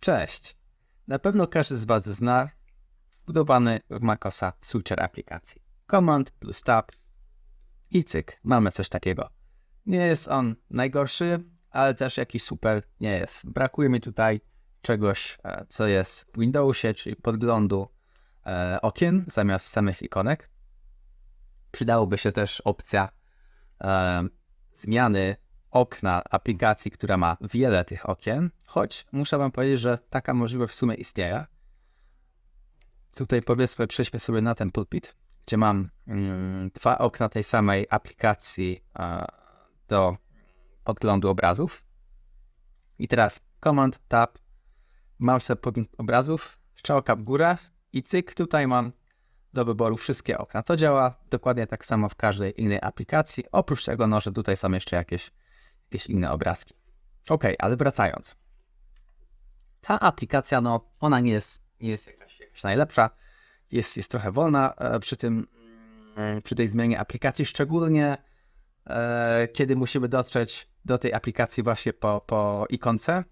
Cześć! Na pewno każdy z Was zna wbudowany w Macosa switcher aplikacji. Command plus tab i cyk, mamy coś takiego. Nie jest on najgorszy, ale też jakiś super nie jest. Brakuje mi tutaj czegoś, e, co jest w Windowsie, czyli podglądu e, okien zamiast samych ikonek. Przydałoby się też opcja e, zmiany okna aplikacji, która ma wiele tych okien, choć muszę Wam powiedzieć, że taka możliwość w sumie istnieje. Tutaj powiedzmy, przejdźmy sobie na ten pulpit, gdzie mam mm, dwa okna tej samej aplikacji e, do podglądu obrazów. I teraz Command, Tab, sobie podgląd obrazów, strzałka w górę i cyk, tutaj mam do wyboru wszystkie okna. To działa dokładnie tak samo w każdej innej aplikacji, oprócz tego, no, że tutaj są jeszcze jakieś, jakieś inne obrazki. Ok, ale wracając. Ta aplikacja, no, ona nie jest, nie jest jakaś, jakaś najlepsza, jest, jest trochę wolna e, przy tym, mm, przy tej zmianie aplikacji, szczególnie e, kiedy musimy dotrzeć do tej aplikacji właśnie po, po ikonce.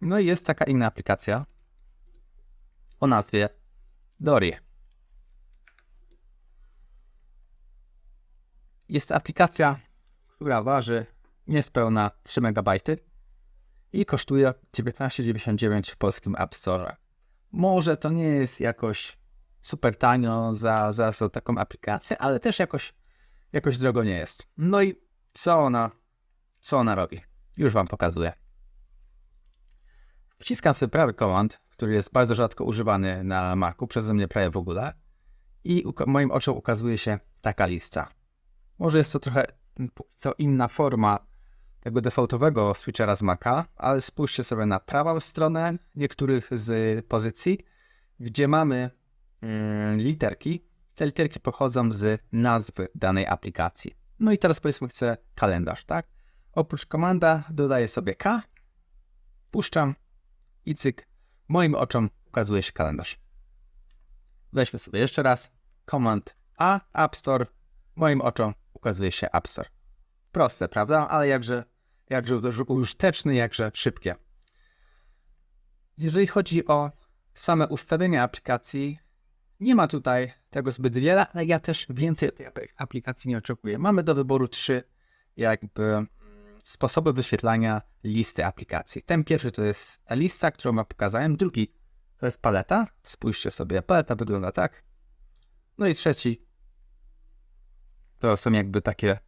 No i jest taka inna aplikacja o nazwie Dory. Jest aplikacja, która waży niespełna 3 MB i kosztuje 19,99 w polskim App Store. Może to nie jest jakoś super tanio za, za, za taką aplikację, ale też jakoś, jakoś drogo nie jest. No i co ona, co ona robi? Już Wam pokazuję. Wciskam sobie prawy komand, który jest bardzo rzadko używany na Macu, przeze mnie prawie w ogóle. I moim oczom ukazuje się taka lista. Może jest to trochę co inna forma tego defaultowego switchera z Maca, ale spójrzcie sobie na prawą stronę niektórych z pozycji, gdzie mamy mm, literki. Te literki pochodzą z nazwy danej aplikacji. No i teraz powiedzmy chcę kalendarz, tak? Oprócz komanda dodaję sobie K, puszczam i cyk, moim oczom ukazuje się kalendarz. Weźmy sobie jeszcze raz. Command A, App Store. Moim oczom ukazuje się App Store. Proste, prawda? Ale jakże, jakże użyteczny, jakże szybkie. Jeżeli chodzi o same ustawienia aplikacji, nie ma tutaj tego zbyt wiele, ale ja też więcej tej apl- aplikacji nie oczekuję. Mamy do wyboru trzy jakby mm, sposoby wyświetlania listy aplikacji. Ten pierwszy to jest lista, którą wam pokazałem. Drugi to jest paleta. Spójrzcie sobie, paleta wygląda tak. No i trzeci to są jakby takie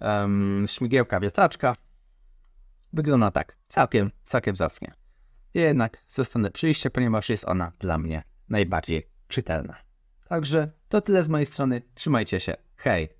um, śmigiełka wiatraczka. Wygląda tak. Całkiem, całkiem zacnie. Jednak zostanę przy liście, ponieważ jest ona dla mnie najbardziej czytelna. Także to tyle z mojej strony. Trzymajcie się. Hej!